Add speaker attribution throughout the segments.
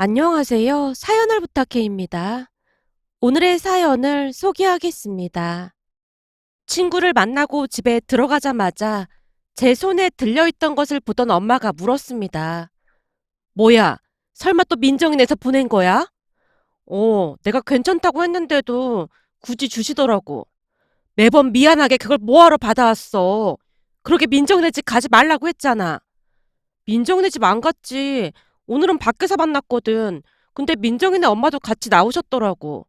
Speaker 1: 안녕하세요. 사연을 부탁해입니다. 오늘의 사연을 소개하겠습니다. 친구를 만나고 집에 들어가자마자 제 손에 들려있던 것을 보던 엄마가 물었습니다. 뭐야? 설마 또 민정이네서 보낸 거야? 어, 내가 괜찮다고 했는데도 굳이 주시더라고. 매번 미안하게 그걸 뭐하러 받아왔어. 그렇게 민정이네 집 가지 말라고 했잖아. 민정이네 집 안 갔지. 오늘은 밖에서 만났거든. 근데 민정이네 엄마도 같이 나오셨더라고.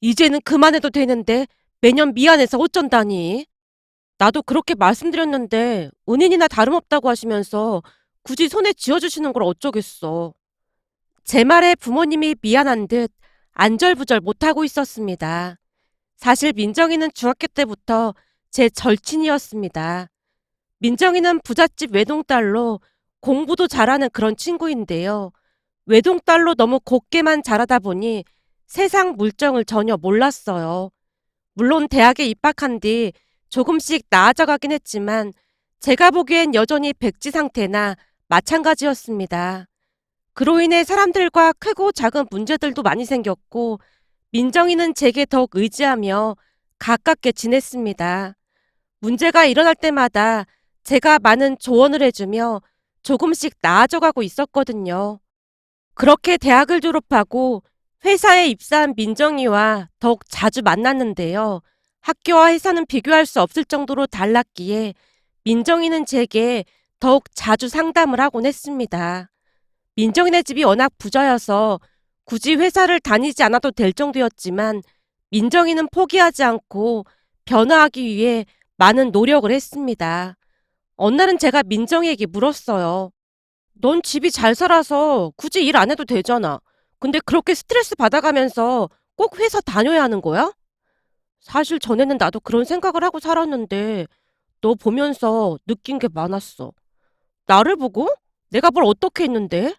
Speaker 1: 이제는 그만해도 되는데 매년 미안해서 어쩐다니. 나도 그렇게 말씀드렸는데 은인이나 다름없다고 하시면서 굳이 손에 쥐어주시는 걸 어쩌겠어. 제 말에 부모님이 미안한 듯 안절부절 못하고 있었습니다. 사실 민정이는 중학교 때부터 제 절친이었습니다. 민정이는 부잣집 외동딸로 공부도 잘하는 그런 친구인데요. 외동딸로 너무 곱게만 자라다 보니 세상 물정을 전혀 몰랐어요. 물론 대학에 입학한 뒤 조금씩 나아져 가긴 했지만 제가 보기엔 여전히 백지 상태나 마찬가지였습니다. 그로 인해 사람들과 크고 작은 문제들도 많이 생겼고 민정이는 제게 더욱 의지하며 가깝게 지냈습니다. 문제가 일어날 때마다 제가 많은 조언을 해주며 조금씩 나아져가고 있었거든요. 그렇게 대학을 졸업하고 회사에 입사한 민정이와 더욱 자주 만났는데요. 학교와 회사는 비교할 수 없을 정도로 달랐기에 민정이는 제게 더욱 자주 상담을 하곤 했습니다. 민정이네 집이 워낙 부자여서 굳이 회사를 다니지 않아도 될 정도였지만 민정이는 포기하지 않고 변화하기 위해 많은 노력을 했습니다. 어느 날은 제가 민정이에게 물었어요. 넌 집이 잘 살아서 굳이 일 안 해도 되잖아. 근데 그렇게 스트레스 받아가면서 꼭 회사 다녀야 하는 거야? 사실 전에는 나도 그런 생각을 하고 살았는데 너 보면서 느낀 게 많았어. 나를 보고? 내가 뭘 어떻게 했는데?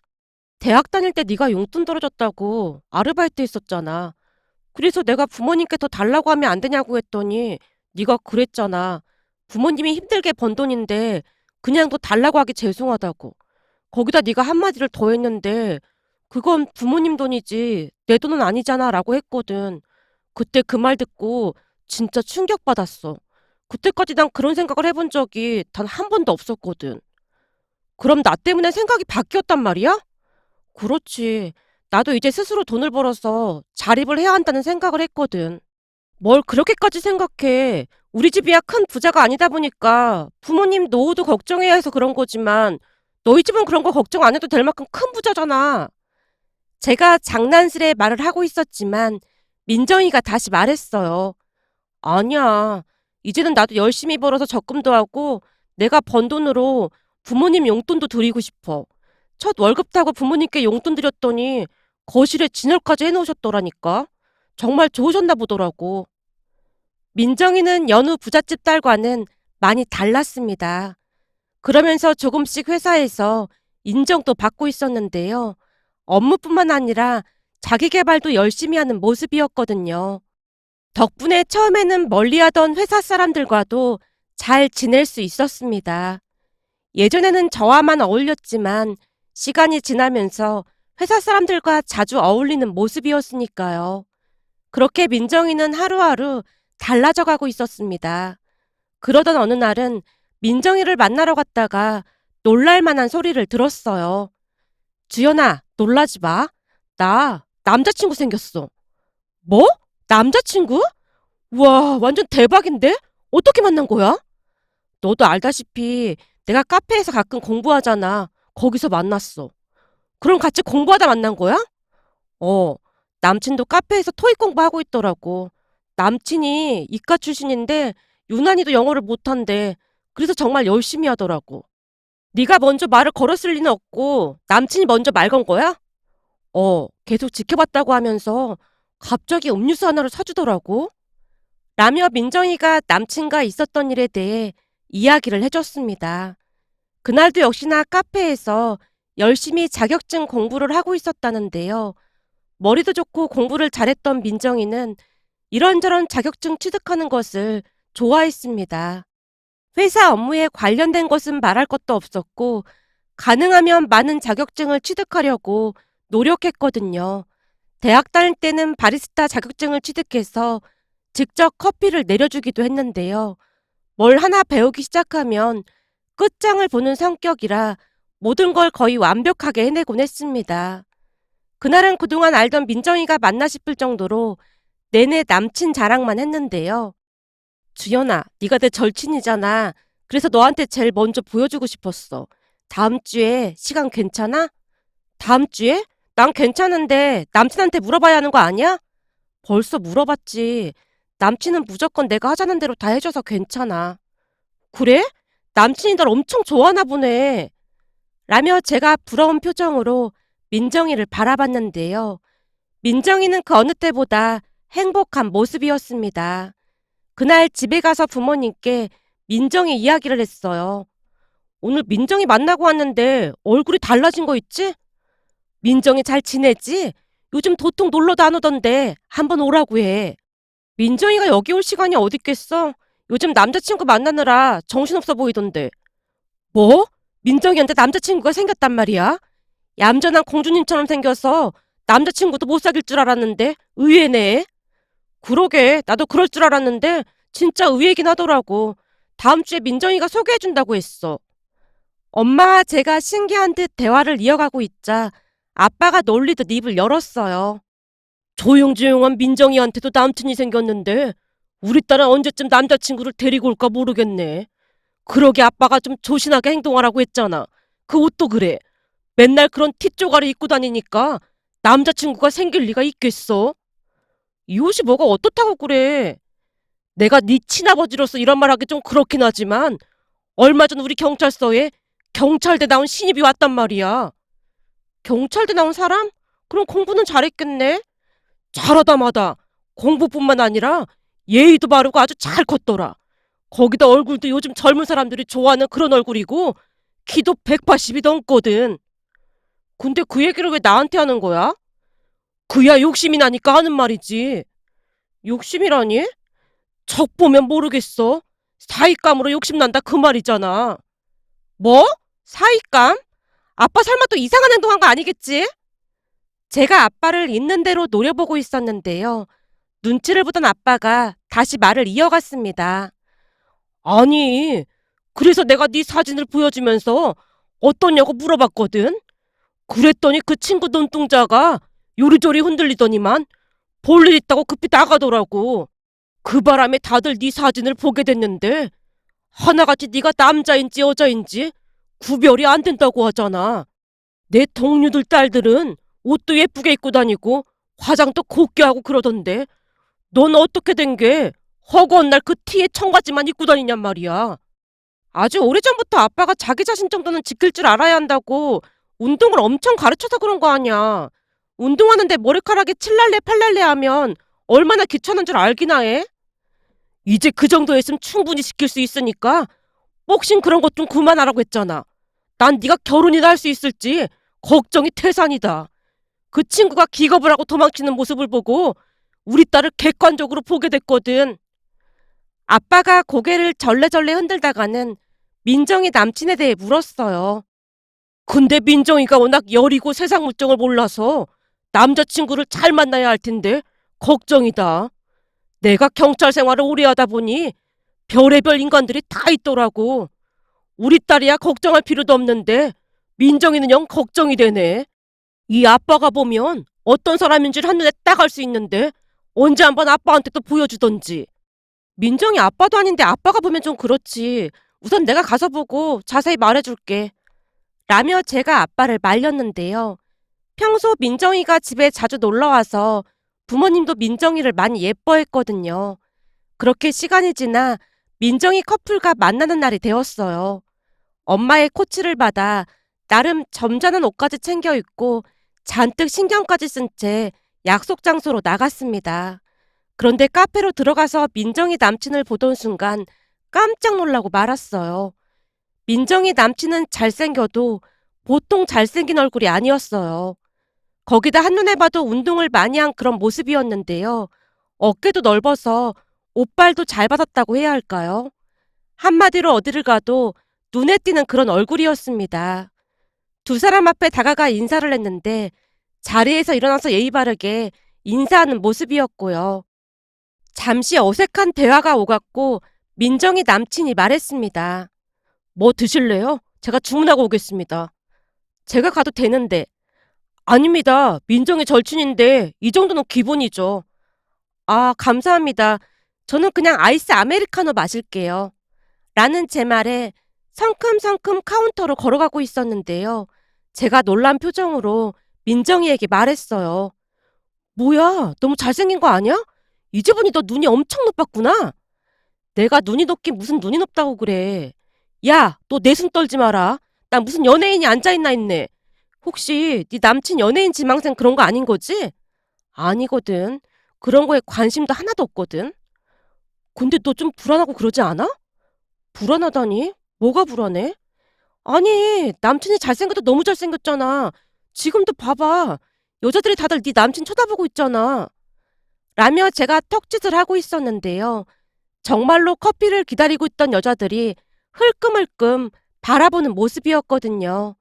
Speaker 1: 대학 다닐 때 네가 용돈 떨어졌다고 아르바이트 했었잖아. 그래서 내가 부모님께 더 달라고 하면 안 되냐고 했더니 네가 그랬잖아. 부모님이 힘들게 번 돈인데 그냥 더 달라고 하기 죄송하다고. 거기다 네가 한마디를 더 했는데 그건 부모님 돈이지 내 돈은 아니잖아 라고 했거든. 그때 그 말 듣고 진짜 충격받았어. 그때까지 난 그런 생각을 해본 적이 단 한 번도 없었거든. 그럼 나 때문에 생각이 바뀌었단 말이야? 그렇지. 나도 이제 스스로 돈을 벌어서 자립을 해야 한다는 생각을 했거든. 뭘 그렇게까지 생각해. 우리 집이야 큰 부자가 아니다 보니까 부모님 노후도 걱정해야 해서 그런 거지만 너희 집은 그런 거 걱정 안 해도 될 만큼 큰 부자잖아. 제가 장난스레 말을 하고 있었지만 민정이가 다시 말했어요. 아니야. 이제는 나도 열심히 벌어서 적금도 하고 내가 번 돈으로 부모님 용돈도 드리고 싶어. 첫 월급 타고 부모님께 용돈 드렸더니 거실에 진열까지 해놓으셨더라니까. 정말 좋으셨나 보더라고. 민정이는 연우 부잣집 딸과는 많이 달랐습니다. 그러면서 조금씩 회사에서 인정도 받고 있었는데요. 업무뿐만 아니라 자기 개발도 열심히 하는 모습이었거든요. 덕분에 처음에는 멀리하던 회사 사람들과도 잘 지낼 수 있었습니다. 예전에는 저와만 어울렸지만 시간이 지나면서 회사 사람들과 자주 어울리는 모습이었으니까요. 그렇게 민정이는 하루하루 달라져 가고 있었습니다. 그러던 어느 날은 민정이를 만나러 갔다가 놀랄 만한 소리를 들었어요. 주연아, 놀라지 마. 나 남자친구 생겼어. 뭐? 남자친구? 우와, 완전 대박인데? 어떻게 만난 거야? 너도 알다시피 내가 카페에서 가끔 공부하잖아. 거기서 만났어. 그럼 같이 공부하다 만난 거야? 어, 남친도 카페에서 토익 공부하고 있더라고. 남친이 이과 출신인데 유난히도 영어를 못한대. 그래서 정말 열심히 하더라고. 네가 먼저 말을 걸었을 리는 없고 남친이 먼저 말 건 거야? 어, 계속 지켜봤다고 하면서 갑자기 음료수 하나를 사주더라고. 라며 민정이가 남친과 있었던 일에 대해 이야기를 해줬습니다. 그날도 역시나 카페에서 열심히 자격증 공부를 하고 있었다는데요. 머리도 좋고 공부를 잘했던 민정이는 이런저런 자격증 취득하는 것을 좋아했습니다. 회사 업무에 관련된 것은 말할 것도 없었고, 가능하면 많은 자격증을 취득하려고 노력했거든요. 대학 다닐 때는 바리스타 자격증을 취득해서 직접 커피를 내려주기도 했는데요. 뭘 하나 배우기 시작하면 끝장을 보는 성격이라 모든 걸 거의 완벽하게 해내곤 했습니다. 그날은 그동안 알던 민정이가 맞나 싶을 정도로 내내 남친 자랑만 했는데요. 주연아, 네가 내 절친이잖아. 그래서 너한테 제일 먼저 보여주고 싶었어. 다음 주에 시간 괜찮아? 다음 주에? 난 괜찮은데 남친한테 물어봐야 하는 거 아니야? 벌써 물어봤지. 남친은 무조건 내가 하자는 대로 다 해줘서 괜찮아. 그래? 남친이 널 엄청 좋아하나 보네. 라며 제가 부러운 표정으로 민정이를 바라봤는데요. 민정이는 그 어느 때보다 행복한 모습이었습니다. 그날 집에 가서 부모님께 민정이 이야기를 했어요. 오늘 민정이 만나고 왔는데 얼굴이 달라진 거 있지? 민정이 잘 지내지? 요즘 도통 놀러도 안 오던데 한번 오라고 해. 민정이가 여기 올 시간이 어딨겠어? 요즘 남자친구 만나느라 정신없어 보이던데. 뭐? 민정이한테 남자친구가 생겼단 말이야? 얌전한 공주님처럼 생겨서 남자친구도 못 사귈 줄 알았는데 의외네. 그러게 나도 그럴 줄 알았는데 진짜 의외긴 하더라고. 다음 주에 민정이가 소개해준다고 했어. 엄마와 제가 신기한 듯 대화를 이어가고 있자 아빠가 놀리듯 입을 열었어요. 조용조용한 민정이한테도 남친이 생겼는데 우리 딸은 언제쯤 남자친구를 데리고 올까 모르겠네. 그러게 아빠가 좀 조신하게 행동하라고 했잖아. 그 옷도 그래. 맨날 그런 티쪼가리 입고 다니니까 남자친구가 생길 리가 있겠어? 이 옷이 뭐가 어떻다고 그래. 내가 네 친아버지로서 이런 말 하기 좀 그렇긴 하지만 얼마 전 우리 경찰서에 경찰대 나온 신입이 왔단 말이야. 경찰대 나온 사람? 그럼 공부는 잘했겠네? 잘하다 마다 공부뿐만 아니라 예의도 바르고 아주 잘 컸더라. 거기다 얼굴도 요즘 젊은 사람들이 좋아하는 그런 얼굴이고 키도 180이 넘거든. 근데 그 얘기를 왜 나한테 하는 거야? 그야 욕심이 나니까 하는 말이지. 욕심이라니? 적 보면 모르겠어. 사익감으로 욕심난다 그 말이잖아. 뭐? 사익감? 아빠 설마 또 이상한 행동한 거 아니겠지? 제가 아빠를 있는 대로 노려보고 있었는데요. 눈치를 보던 아빠가 다시 말을 이어갔습니다. 아니, 그래서 내가 네 사진을 보여주면서 어떠냐고 물어봤거든. 그랬더니 그 친구 눈동자가 요리조리 흔들리더니만 볼일 있다고 급히 나가더라고. 그 바람에 다들 네 사진을 보게 됐는데 하나같이 네가 남자인지 여자인지 구별이 안 된다고 하잖아. 내 동료들 딸들은 옷도 예쁘게 입고 다니고 화장도 곱게 하고 그러던데 넌 어떻게 된 게 허구한 날 그 티에 청바지만 입고 다니냔 말이야. 아주 오래전부터 아빠가 자기 자신 정도는 지킬 줄 알아야 한다고 운동을 엄청 가르쳐서 그런 거 아니야. 운동하는데 머리카락이 칠랄래 팔랄래 하면 얼마나 귀찮은 줄 알기나 해? 이제 그 정도 했으면 충분히 시킬 수 있으니까 복싱 그런 것 좀 그만하라고 했잖아. 난 네가 결혼이나 할 수 있을지 걱정이 태산이다. 그 친구가 기겁을 하고 도망치는 모습을 보고 우리 딸을 객관적으로 보게 됐거든. 아빠가 고개를 절레절레 흔들다가는 민정이 남친에 대해 물었어요. 근데 민정이가 워낙 여리고 세상 물정을 몰라서 남자친구를 잘 만나야 할 텐데 걱정이다. 내가 경찰 생활을 오래 하다 보니 별의별 인간들이 다 있더라고. 우리 딸이야 걱정할 필요도 없는데 민정이는 영 걱정이 되네. 이 아빠가 보면 어떤 사람인지를 한눈에 딱 알 수 있는데 언제 한번 아빠한테 또 보여주던지. 민정이 아빠도 아닌데 아빠가 보면 좀 그렇지. 우선 내가 가서 보고 자세히 말해줄게. 라며 제가 아빠를 말렸는데요. 평소 민정이가 집에 자주 놀러와서 부모님도 민정이를 많이 예뻐했거든요. 그렇게 시간이 지나 민정이 커플과 만나는 날이 되었어요. 엄마의 코치를 받아 나름 점잖은 옷까지 챙겨 입고 잔뜩 신경까지 쓴 채 약속 장소로 나갔습니다. 그런데 카페로 들어가서 민정이 남친을 보던 순간 깜짝 놀라고 말았어요. 민정이 남친은 잘생겨도 보통 잘생긴 얼굴이 아니었어요. 거기다 한눈에 봐도 운동을 많이 한 그런 모습이었는데요. 어깨도 넓어서 옷발도 잘 받았다고 해야 할까요? 한마디로 어디를 가도 눈에 띄는 그런 얼굴이었습니다. 두 사람 앞에 다가가 인사를 했는데 자리에서 일어나서 예의 바르게 인사하는 모습이었고요. 잠시 어색한 대화가 오갔고 민정이 남친이 말했습니다. 뭐 드실래요? 제가 주문하고 오겠습니다. 제가 가도 되는데. 아닙니다. 민정이 절친인데 이 정도는 기본이죠. 아, 감사합니다. 저는 그냥 아이스 아메리카노 마실게요. 라는 제 말에 성큼성큼 카운터로 걸어가고 있었는데요. 제가 놀란 표정으로 민정이에게 말했어요. 뭐야, 너무 잘생긴 거 아니야? 이제 보니 너 눈이 엄청 높았구나. 내가 눈이 높긴 무슨 눈이 높다고 그래. 야, 너 내숭 떨지 마라. 나 무슨 연예인이 앉아있나 했네. 혹시 네 남친 연예인 지망생 그런 거 아닌 거지? 아니거든. 그런 거에 관심도 하나도 없거든. 근데 너 좀 불안하고 그러지 않아? 불안하다니? 뭐가 불안해? 아니, 남친이 잘생겨도 너무 잘생겼잖아. 지금도 봐봐. 여자들이 다들 네 남친 쳐다보고 있잖아. 라며 제가 턱짓을 하고 있었는데요. 정말로 커피를 기다리고 있던 여자들이 흘끔흘끔 바라보는 모습이었거든요.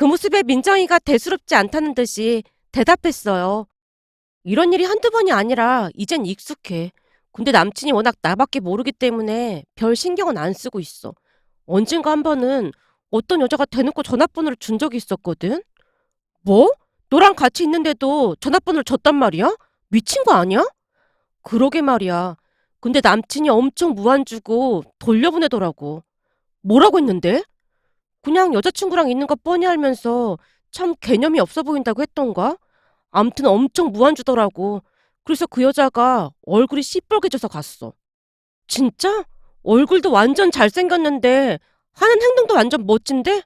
Speaker 1: 그 모습에 민정이가 대수롭지 않다는 듯이 대답했어요. 이런 일이 한두 번이 아니라 이젠 익숙해. 근데 남친이 워낙 나밖에 모르기 때문에 별 신경은 안 쓰고 있어. 언젠가 한 번은 어떤 여자가 대놓고 전화번호를 준 적이 있었거든? 뭐? 너랑 같이 있는데도 전화번호를 줬단 말이야? 미친 거 아니야? 그러게 말이야. 근데 남친이 엄청 무안 주고 돌려보내더라고. 뭐라고 했는데? 그냥 여자친구랑 있는 거 뻔히 알면서 참 개념이 없어 보인다고 했던가? 암튼 엄청 무안 주더라고. 그래서 그 여자가 얼굴이 시뻘개져서 갔어. 진짜? 얼굴도 완전 잘생겼는데 하는 행동도 완전 멋진데?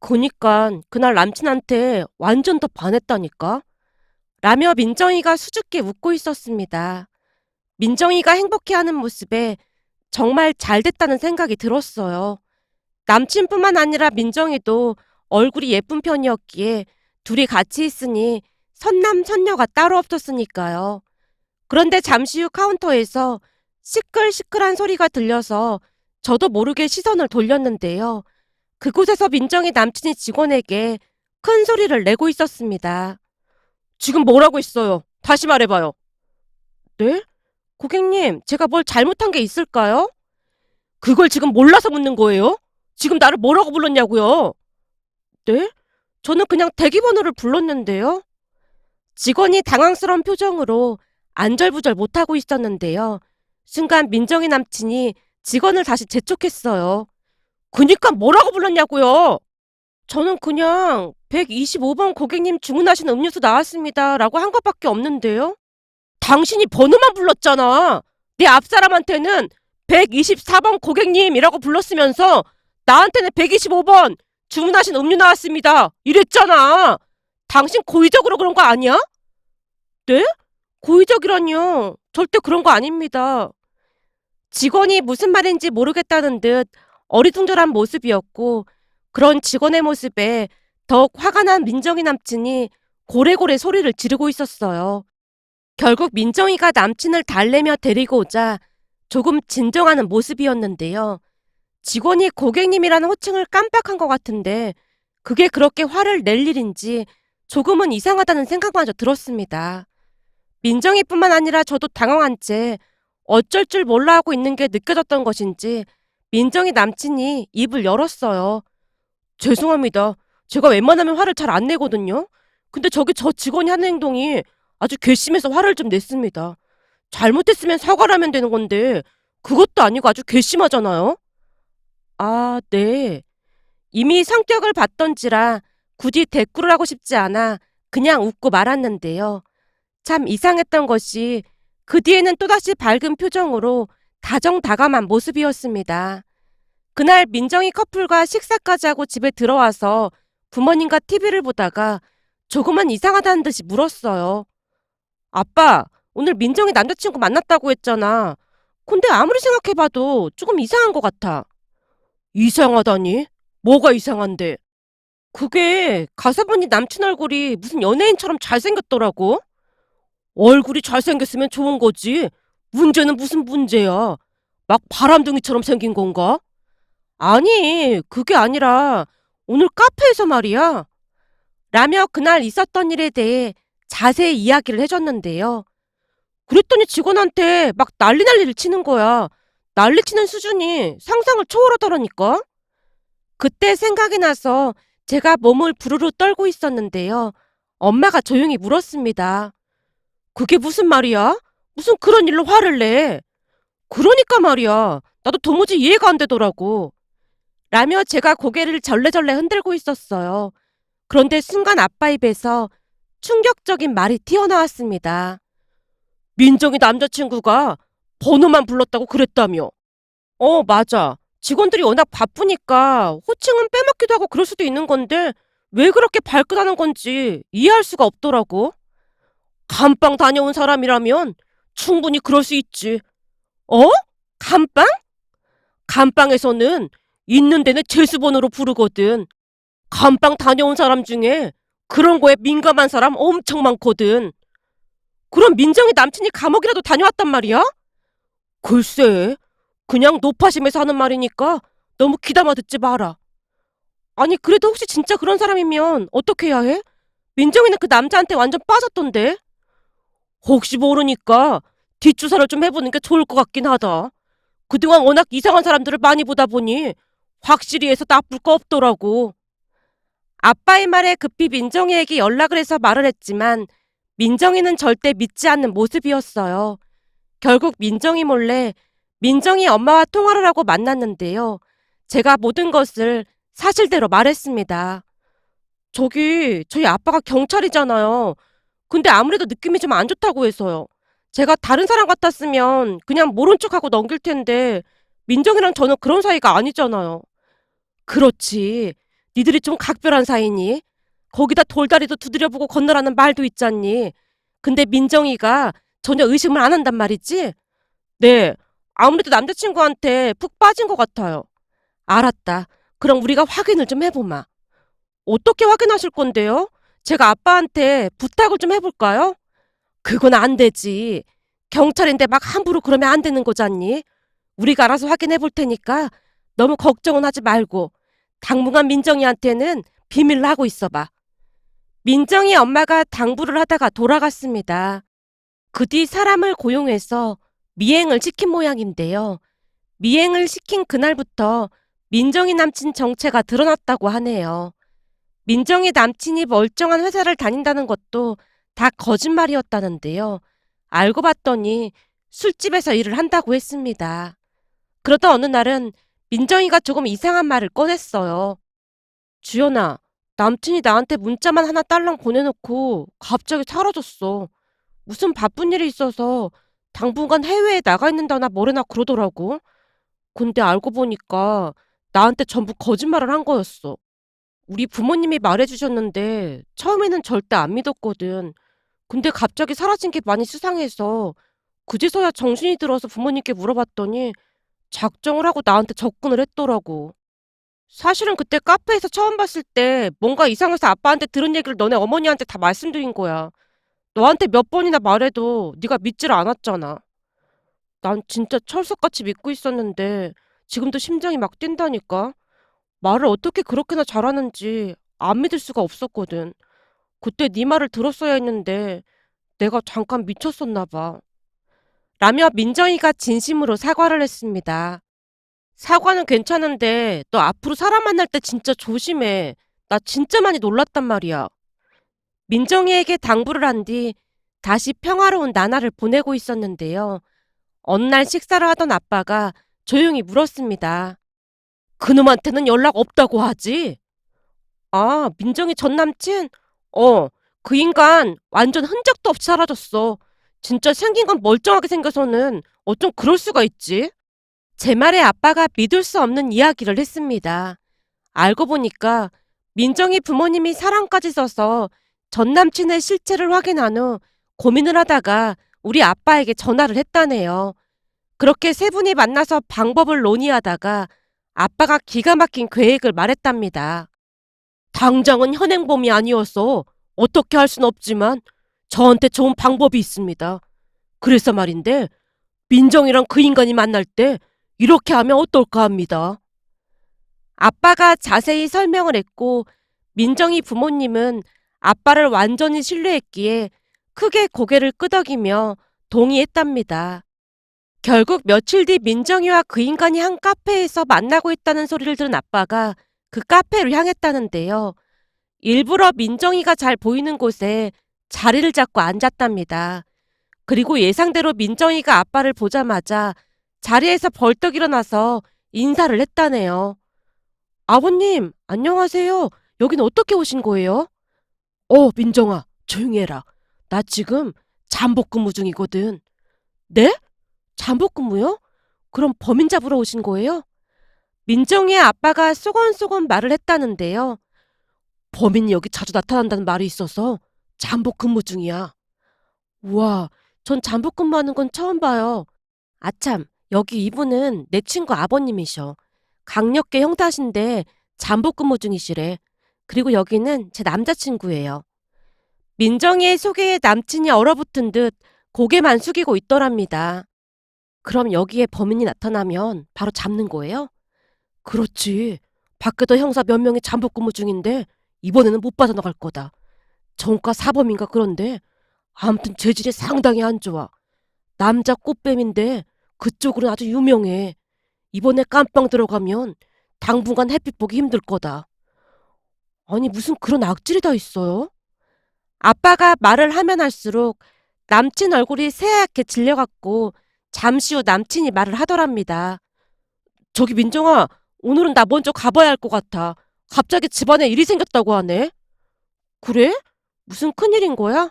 Speaker 1: 그니까 그날 남친한테 완전 더 반했다니까. 라며 민정이가 수줍게 웃고 있었습니다. 민정이가 행복해하는 모습에 정말 잘 됐다는 생각이 들었어요. 남친뿐만 아니라 민정이도 얼굴이 예쁜 편이었기에 둘이 같이 있으니 선남 선녀가 따로 없었으니까요. 그런데 잠시 후 카운터에서 시끌시끌한 소리가 들려서 저도 모르게 시선을 돌렸는데요. 그곳에서 민정이 남친이 직원에게 큰 소리를 내고 있었습니다. 지금 뭐라고 했어요? 다시 말해봐요. 네? 고객님, 제가 뭘 잘못한 게 있을까요? 그걸 지금 몰라서 묻는 거예요? 지금 나를 뭐라고 불렀냐고요? 네? 저는 그냥 대기번호를 불렀는데요. 직원이 당황스러운 표정으로 안절부절 못하고 있었는데요. 순간 민정이 남친이 직원을 다시 재촉했어요. 그니까 뭐라고 불렀냐고요? 저는 그냥 125번 고객님 주문하신 음료수 나왔습니다. 라고 한 것밖에 없는데요. 당신이 번호만 불렀잖아. 내 앞사람한테는 124번 고객님이라고 불렀으면서 나한테는 125번 주문하신 음료 나왔습니다. 이랬잖아. 당신 고의적으로 그런 거 아니야? 네? 고의적이라뇨. 절대 그런 거 아닙니다. 직원이 무슨 말인지 모르겠다는 듯 어리둥절한 모습이었고 그런 직원의 모습에 더욱 화가 난 민정이 남친이 고래고래 소리를 지르고 있었어요. 결국 민정이가 남친을 달래며 데리고 오자 조금 진정하는 모습이었는데요. 직원이 고객님이라는 호칭을 깜빡한 것 같은데 그게 그렇게 화를 낼 일인지 조금은 이상하다는 생각마저 들었습니다. 민정이뿐만 아니라 저도 당황한 채 어쩔 줄 몰라 하고 있는 게 느껴졌던 것인지 민정이 남친이 입을 열었어요. 죄송합니다. 제가 웬만하면 화를 잘 안 내거든요. 근데 저기 저 직원이 하는 행동이 아주 괘씸해서 화를 좀 냈습니다. 잘못했으면 사과를 하면 되는 건데 그것도 아니고 아주 괘씸하잖아요. 아, 네. 이미 성격을 봤던지라 굳이 대꾸를 하고 싶지 않아 그냥 웃고 말았는데요. 참 이상했던 것이 그 뒤에는 또다시 밝은 표정으로 다정다감한 모습이었습니다. 그날 민정이 커플과 식사까지 하고 집에 들어와서 부모님과 TV를 보다가 조금은 이상하다는 듯이 물었어요. 아빠, 오늘 민정이 남자친구 만났다고 했잖아. 근데 아무리 생각해봐도 조금 이상한 것 같아. 이상하다니? 뭐가 이상한데? 그게 보니 남친 얼굴이 무슨 연예인처럼 잘생겼더라고. 얼굴이 잘생겼으면 좋은 거지. 문제는 무슨 문제야? 막 바람둥이처럼 생긴 건가? 아니, 그게 아니라 오늘 카페에서 말이야. 라며 그날 있었던 일에 대해 자세히 이야기를 해줬는데요. 그랬더니 직원한테 막 난리 난리를 치는 거야. 난리 치는 수준이 상상을 초월하더라니까. 그때 생각이 나서 제가 몸을 부르르 떨고 있었는데요. 엄마가 조용히 물었습니다. 그게 무슨 말이야? 무슨 그런 일로 화를 내? 그러니까 말이야. 나도 도무지 이해가 안 되더라고. 라며 제가 고개를 절레절레 흔들고 있었어요. 그런데 순간 아빠 입에서 충격적인 말이 튀어나왔습니다. 민정이 남자친구가 번호만 불렀다고 그랬다며. 어, 맞아. 직원들이 워낙 바쁘니까 호칭은 빼먹기도 하고 그럴 수도 있는 건데 왜 그렇게 발끈하는 건지 이해할 수가 없더라고. 감방 다녀온 사람이라면 충분히 그럴 수 있지. 어? 감방? 감방에서는 있는 데는 재수번호로 부르거든. 감방 다녀온 사람 중에 그런 거에 민감한 사람 엄청 많거든. 그럼 민정이 남친이 감옥이라도 다녀왔단 말이야? 글쎄, 그냥 노파심에서 하는 말이니까 너무 귀담아 듣지 마라. 아니, 그래도 혹시 진짜 그런 사람이면 어떻게 해야 해? 민정이는 그 남자한테 완전 빠졌던데. 혹시 모르니까 뒷조사를 좀 해보는 게 좋을 것 같긴 하다. 그동안 워낙 이상한 사람들을 많이 보다 보니 확실히 해서 나쁠 거 없더라고. 아빠의 말에 급히 민정이에게 연락을 해서 말을 했지만 민정이는 절대 믿지 않는 모습이었어요. 결국 민정이 몰래 민정이 엄마와 통화를 하고 만났는데요. 제가 모든 것을 사실대로 말했습니다. 저기, 저희 아빠가 경찰이잖아요. 근데 아무래도 느낌이 좀 안 좋다고 해서요. 제가 다른 사람 같았으면 그냥 모른 척하고 넘길 텐데 민정이랑 저는 그런 사이가 아니잖아요. 그렇지. 니들이 좀 각별한 사이니? 거기다 돌다리도 두드려보고 건너라는 말도 있잖니. 근데 민정이가 전혀 의심을 안 한단 말이지? 네. 아무래도 남자친구한테 푹 빠진 것 같아요. 알았다. 그럼 우리가 확인을 좀 해보마. 어떻게 확인하실 건데요? 제가 아빠한테 부탁을 좀 해볼까요? 그건 안 되지. 경찰인데 막 함부로 그러면 안 되는 거잖니? 우리가 알아서 확인해 볼 테니까 너무 걱정은 하지 말고 당분간 민정이한테는 비밀로 하고 있어봐. 민정이 엄마가 당부를 하다가 돌아갔습니다. 그 뒤 사람을 고용해서 미행을 시킨 모양인데요. 미행을 시킨 그날부터 민정이 남친 정체가 드러났다고 하네요. 민정이 남친이 멀쩡한 회사를 다닌다는 것도 다 거짓말이었다는데요. 알고 봤더니 술집에서 일을 한다고 했습니다. 그러다 어느 날은 민정이가 조금 이상한 말을 꺼냈어요. 주연아, 남친이 나한테 문자만 하나 딸랑 보내놓고 갑자기 사라졌어. 무슨 바쁜 일이 있어서 당분간 해외에 나가 있는다나 뭐래나 그러더라고. 근데 알고 보니까 나한테 전부 거짓말을 한 거였어. 우리 부모님이 말해주셨는데 처음에는 절대 안 믿었거든. 근데 갑자기 사라진 게 많이 수상해서 그제서야 정신이 들어서 부모님께 물어봤더니 작정을 하고 나한테 접근을 했더라고. 사실은 그때 카페에서 처음 봤을 때 뭔가 이상해서 아빠한테 들은 얘기를 너네 어머니한테 다 말씀드린 거야. 너한테 몇 번이나 말해도 네가 믿질 않았잖아. 난 진짜 철석같이 믿고 있었는데 지금도 심장이 막 뛴다니까. 말을 어떻게 그렇게나 잘하는지 안 믿을 수가 없었거든. 그때 네 말을 들었어야 했는데 내가 잠깐 미쳤었나 봐. 라며 민정이가 진심으로 사과를 했습니다. 사과는 괜찮은데 너 앞으로 사람 만날 때 진짜 조심해. 나 진짜 많이 놀랐단 말이야. 민정이에게 당부를 한 뒤 다시 평화로운 나날을 보내고 있었는데요. 어느 날 식사를 하던 아빠가 조용히 물었습니다. 그놈한테는 연락 없다고 하지? 아, 민정이 전 남친? 어, 그 인간 완전 흔적도 없이 사라졌어. 진짜 생긴 건 멀쩡하게 생겨서는 어쩜 그럴 수가 있지? 제 말에 아빠가 믿을 수 없는 이야기를 했습니다. 알고 보니까 민정이 부모님이 사랑까지 써서 전 남친의 실체를 확인한 후 고민을 하다가 우리 아빠에게 전화를 했다네요. 그렇게 세 분이 만나서 방법을 논의하다가 아빠가 기가 막힌 계획을 말했답니다. 당장은 현행범이 아니어서 어떻게 할 순 없지만 저한테 좋은 방법이 있습니다. 그래서 말인데 민정이랑 그 인간이 만날 때 이렇게 하면 어떨까 합니다. 아빠가 자세히 설명을 했고 민정이 부모님은 아빠를 완전히 신뢰했기에 크게 고개를 끄덕이며 동의했답니다. 결국 며칠 뒤 민정이와 그 인간이 한 카페에서 만나고 있다는 소리를 들은 아빠가 그 카페로 향했다는데요. 일부러 민정이가 잘 보이는 곳에 자리를 잡고 앉았답니다. 그리고 예상대로 민정이가 아빠를 보자마자 자리에서 벌떡 일어나서 인사를 했다네요. 아버님, 안녕하세요. 여긴 어떻게 오신 거예요? 어, 민정아, 조용히 해라. 나 지금 잠복 근무 중이거든. 네? 잠복 근무요? 그럼 범인 잡으러 오신 거예요? 민정이의 아빠가 쏘곤쏘곤 말을 했다는데요. 범인이 여기 자주 나타난다는 말이 있어서 잠복 근무 중이야. 우와, 전 잠복 근무하는 건 처음 봐요. 아참, 여기 이분은 내 친구 아버님이셔. 강력계 형사신데 잠복 근무 중이시래. 그리고 여기는 제 남자친구예요. 민정이의 소개에 남친이 얼어붙은 듯 고개만 숙이고 있더랍니다. 그럼 여기에 범인이 나타나면 바로 잡는 거예요? 그렇지. 밖에도 형사 몇 명이 잠복 근무 중인데 이번에는 못 빠져나갈 거다. 정가 사범인가 그런데 아무튼 재질이 상당히 안 좋아. 남자 꽃뱀인데 그쪽으로 아주 유명해. 이번에 깜빵 들어가면 당분간 햇빛 보기 힘들 거다. 아니 무슨 그런 악질이 다 있어요? 아빠가 말을 하면 할수록 남친 얼굴이 새하얗게 질려갖고 잠시 후 남친이 말을 하더랍니다. 저기 민정아, 오늘은 나 먼저 가봐야 할 것 같아. 갑자기 집안에 일이 생겼다고 하네. 그래? 무슨 큰일인 거야?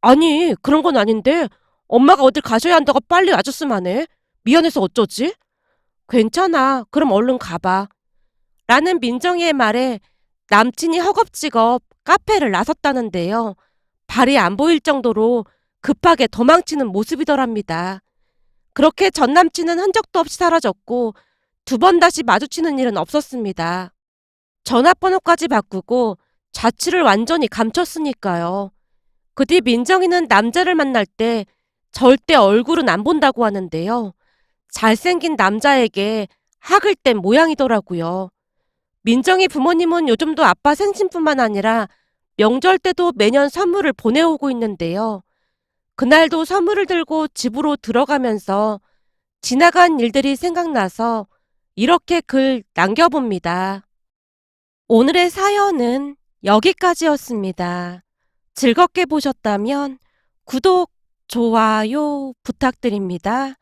Speaker 1: 아니, 그런 건 아닌데 엄마가 어딜 가셔야 한다고 빨리 와줬으면 하네. 미안해서 어쩌지? 괜찮아. 그럼 얼른 가봐. 라는 민정이의 말에 남친이 허겁지겁 카페를 나섰다는데요. 발이 안 보일 정도로 급하게 도망치는 모습이더랍니다. 그렇게 전 남친은 흔적도 없이 사라졌고 두 번 다시 마주치는 일은 없었습니다. 전화번호까지 바꾸고 자취를 완전히 감췄으니까요. 그 뒤 민정이는 남자를 만날 때 절대 얼굴은 안 본다고 하는데요. 잘생긴 남자에게 학을 뗀 모양이더라고요. 민정이 부모님은 요즘도 아빠 생신뿐만 아니라 명절 때도 매년 선물을 보내오고 있는데요. 그날도 선물을 들고 집으로 들어가면서 지나간 일들이 생각나서 이렇게 글 남겨봅니다. 오늘의 사연은 여기까지였습니다. 즐겁게 보셨다면 구독, 좋아요 부탁드립니다.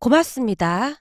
Speaker 1: 고맙습니다.